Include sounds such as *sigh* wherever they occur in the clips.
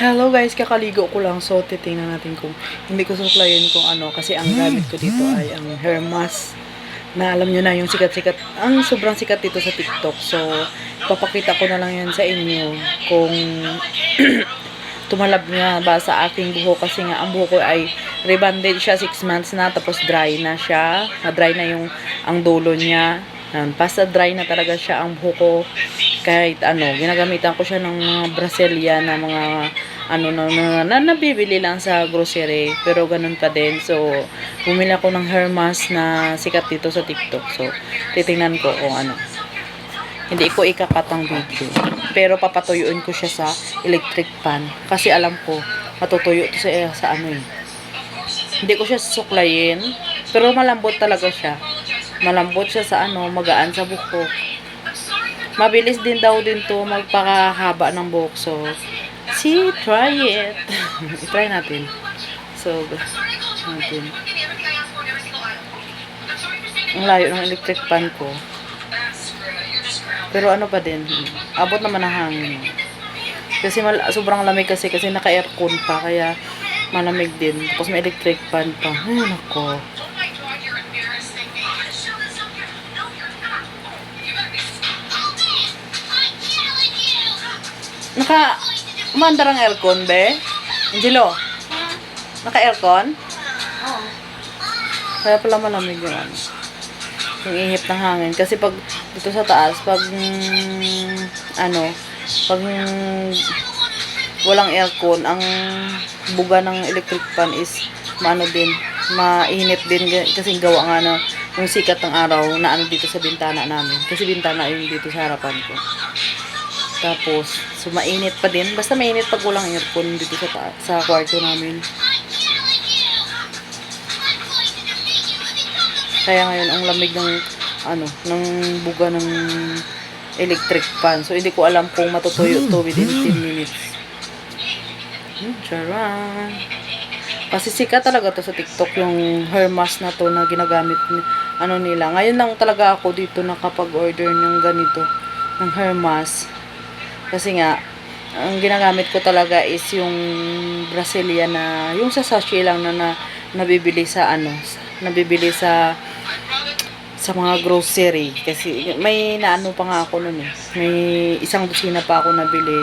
Hello guys, kakaligo ko lang. So, titingnan natin kung hindi ko suklayin kung ano. Kasi ang gamit ko dito ay ang hair mask na alam nyo na yung sikat-sikat. Ang sobrang sikat dito sa TikTok. So, papakita ko na lang yan sa inyo kung *clears throat* tumalab nga ba sa aking buhok kasi nga ang buhok ko ay rebanded siya 6 months na tapos dry na siya na dry na yung ang dulo niya Yan, basta dry na talaga siya ang buhok ko kahit ano ginagamitan ko siya ng mga Brasilia na mga ano na, na, na nabibili lang sa grocery pero ganun pa din so bumili ako ng hair mask na sikat dito sa TikTok so titingnan ko kung ano hindi ko ikakatang video. Pero papatuyuin ko siya sa electric pan. Kasi alam ko, matutuyo to sa, sa ano eh. Hindi ko siya suklayin. Pero malambot talaga siya. Malambot siya sa ano, magaan sa buhok. Mabilis din daw din to magpakahaba ng buhok. So, see, try it. *laughs* I-try natin. So, natin. Ang layo ng electric pan ko. Pero ano pa din, abot naman ang hangin. Kasi mal sobrang lamig kasi kasi naka-aircon pa kaya malamig din. Tapos may electric fan pa. Ay, nako. Naka umandar ang aircon, be? Angelo? Naka-aircon? Oo. Kaya pala malamig yung ano. Yung ihip ng hangin. Kasi pag dito sa taas, pag mm, ano, pag mm, walang aircon, ang buga ng electric fan is maano din, mainit din kasi gawa nga na yung sikat ng araw na ano dito sa bintana namin. Kasi bintana yung dito sa harapan ko. Tapos, so mainit pa din. Basta mainit pag walang aircon dito sa sa kwarto namin. Kaya ngayon ang lamig ng ano, ng buga ng electric fan. So hindi ko alam kung matutuyo to within 10 minutes. Hmm, charan. Kasi sikat talaga to sa TikTok yung hair mask na to na ginagamit ni ano nila. Ngayon lang talaga ako dito nakapag-order ng ganito ng hair mask. Kasi nga ang ginagamit ko talaga is yung Brasilia na yung sa sachet lang na, na nabibili sa ano, nabibili sa sa mga grocery kasi may naano pa nga ako noon eh. May isang dosina pa ako nabili.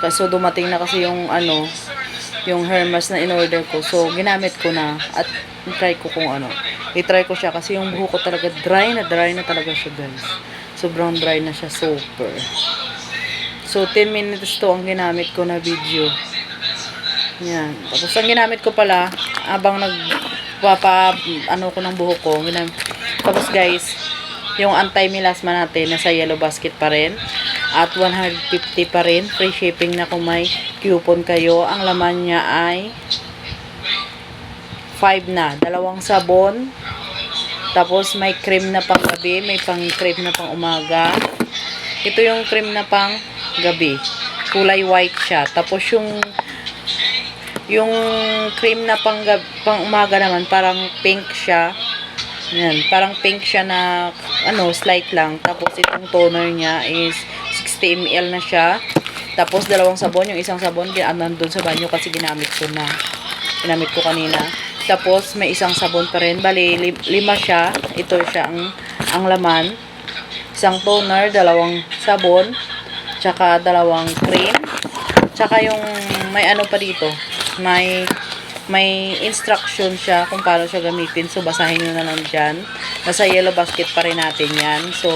Kaso dumating na kasi yung ano, yung hair mask na in-order ko. So ginamit ko na at try ko kung ano. I-try ko siya kasi yung buhok ko talaga dry na dry na talaga siya guys. Sobrang dry na siya super. So 10 minutes to ang ginamit ko na video. Yan. Tapos ang ginamit ko pala, abang nagpapa, ano ko ng buhok ko, ginamit. Tapos guys, yung anti-melasma natin, nasa yellow basket pa rin. At 150 pa rin. Free shipping na kung may coupon kayo. Ang laman niya ay 5 na. Dalawang sabon. Tapos may cream na pang gabi. May pang cream na pang umaga. Ito yung cream na pang gabi. Kulay white siya. Tapos yung yung cream na pang, gab- pang umaga naman, parang pink siya. Yan, parang pink siya na, ano, slight lang. Tapos itong toner niya is 60 ml na siya. Tapos dalawang sabon, yung isang sabon, nandun sa banyo kasi ginamit ko na. Ginamit ko kanina. Tapos may isang sabon pa rin. Bali, lim- lima siya. Ito siya ang, ang laman. Isang toner, dalawang sabon, tsaka dalawang cream. Tsaka yung may ano pa dito, may may instruction siya kung paano siya gamitin. So, basahin nyo na lang dyan. Nasa yellow basket pa rin natin yan. So,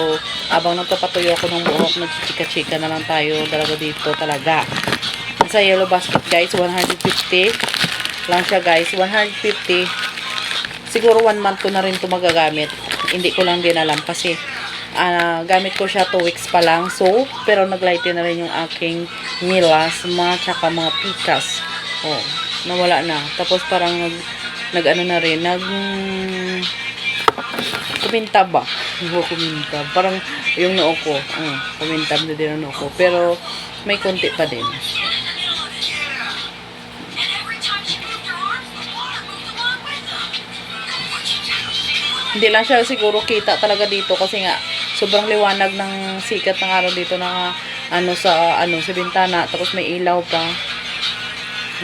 habang nagpapatuyo ako ng buhok, nagchika-chika na lang tayo talaga dito talaga. Nasa yellow basket guys, 150 lang siya guys. 150. Siguro one month ko na rin ito magagamit. Hindi ko lang din alam kasi ah, gamit ko siya 2 weeks pa lang. So, pero naglighten na rin yung aking ngilas, mga tsaka mga pikas. Oh, nawala na. Tapos parang nag, nag na rin, nag kuminta ba? *laughs* Hindi kuminta. Parang yung noo ko, uh, kumintab na din ang noo ko. Pero may konti pa din. Hindi lang siya siguro kita talaga dito kasi nga sobrang liwanag ng sikat ng araw dito na ano sa ano sa bintana tapos may ilaw pa.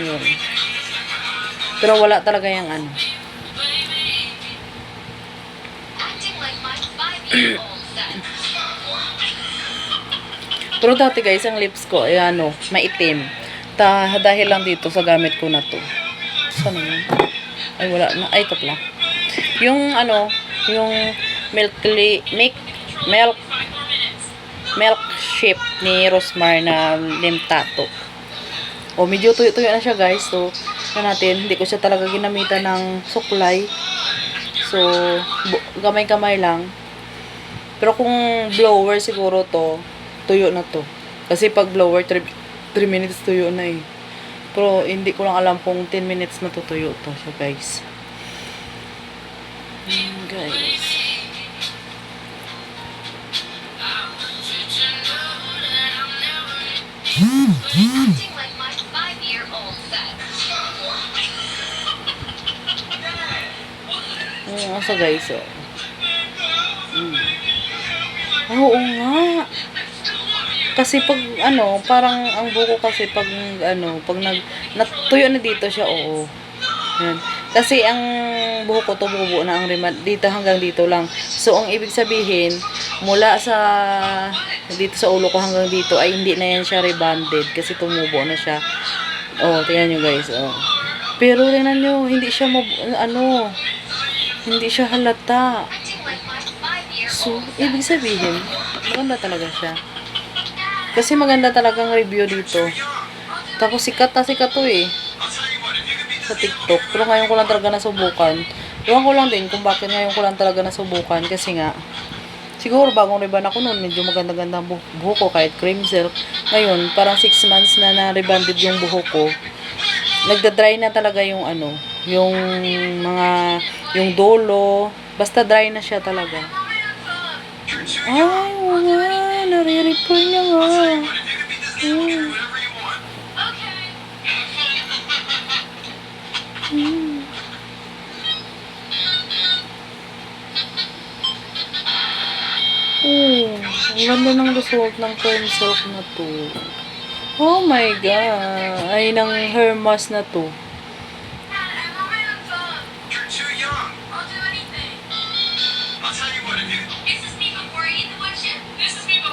Yun. Pero wala talaga yung ano. *clears throat* Pero dati guys, ang lips ko, ay ano, maitim. Ta dahil lang dito sa gamit ko na to. Saan yun? Ay, wala na. Ay, ito pala. Yung ano, yung milk, milk, milk, milk ship ni Rosmar na name tattoo. O, medyo tuyo-tuyo na siya guys. So, na natin, hindi ko siya talaga ginamitan ng suklay. So, gamay-kamay lang. Pero kung blower siguro to, tuyo na to. Kasi pag blower, 3, minutes tuyo na eh. Pero hindi ko lang alam kung 10 minutes matutuyo to siya guys. Mm, guys. Oo, asa guys, oh. Mm. Oo nga. Kasi pag, ano, parang ang buko kasi pag, ano, pag nag, natuyo na dito siya, oo. Yan. Kasi ang buhok ko to bubo na ang remand dito hanggang dito lang. So ang ibig sabihin, mula sa dito sa ulo ko hanggang dito ay hindi na yan siya rebanded kasi tumubo na siya. Oh, tingnan nyo guys, oh. Pero tingnan nyo, hindi siya mab- ano, hindi siya halata. So, ibig sabihin, maganda talaga siya. Kasi maganda talagang review dito. Tapos sikat na sikat to eh. Sa TikTok. Pero ngayon ko lang talaga nasubukan. Ewan ko lang din kung bakit ngayon ko lang talaga nasubukan. Kasi nga, siguro bagong riban ako noon, medyo maganda-ganda ang buh- buhok ko kahit cream silk. Ngayon, parang 6 months na na-rebanded yung buhok ko. Nagda-dry na talaga yung ano, yung mga, yung dolo. Basta dry na siya talaga. Ay, oo nga. Nare-repair niya nga. Hmm. Hmm. Oh, ang ganda ng result ng cream silk na to. Oh my God. Ay, ng hair mask na to.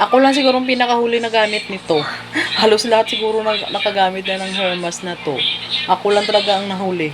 Ako lang siguro ang pinakahuli na gamit nito. *laughs* Halos lahat siguro na, nakagamit na ng hair mask na to. Ako lang talaga ang nahuli.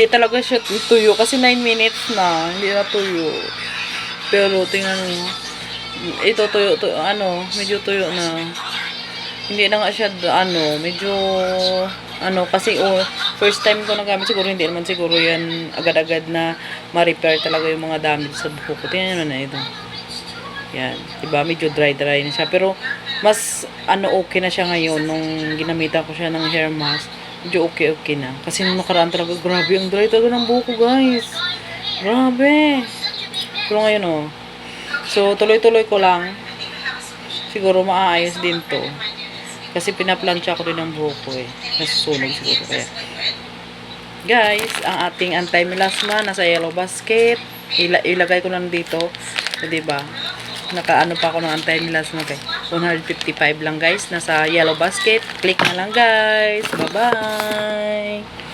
Hindi talaga siya tuyo kasi 9 minutes na. Hindi na tuyo. Pero tingnan mo. Ito tuyo, tuyo ano, medyo tuyo na. Hindi na nga siya ano, medyo ano kasi oh, first time ko nagamit siguro hindi naman siguro yan agad-agad na ma-repair talaga yung mga damage sa buhok ko. Tingnan mo na ito. Yan, 'di ba? Medyo dry-dry na siya pero mas ano okay na siya ngayon nung ginamitan ko siya ng hair mask. Medyo okay-okay na. Kasi nung nakaraan talaga, grabe, ang dry talaga ng buhok ko, guys. Grabe. Pero ngayon, oh. So, tuloy-tuloy ko lang. Siguro maaayos din to. Kasi pinaplansya ko din ang buhok ko, eh. Nasusunog siguro kaya. Guys, ang ating anti-melasma nasa yellow basket. Ila ilagay ko lang dito. O, diba? Nakaano pa ako ng anti-melasma, guys. 155 lang, guys. Nasa yellow basket. Click na lang, guys. Bye-bye.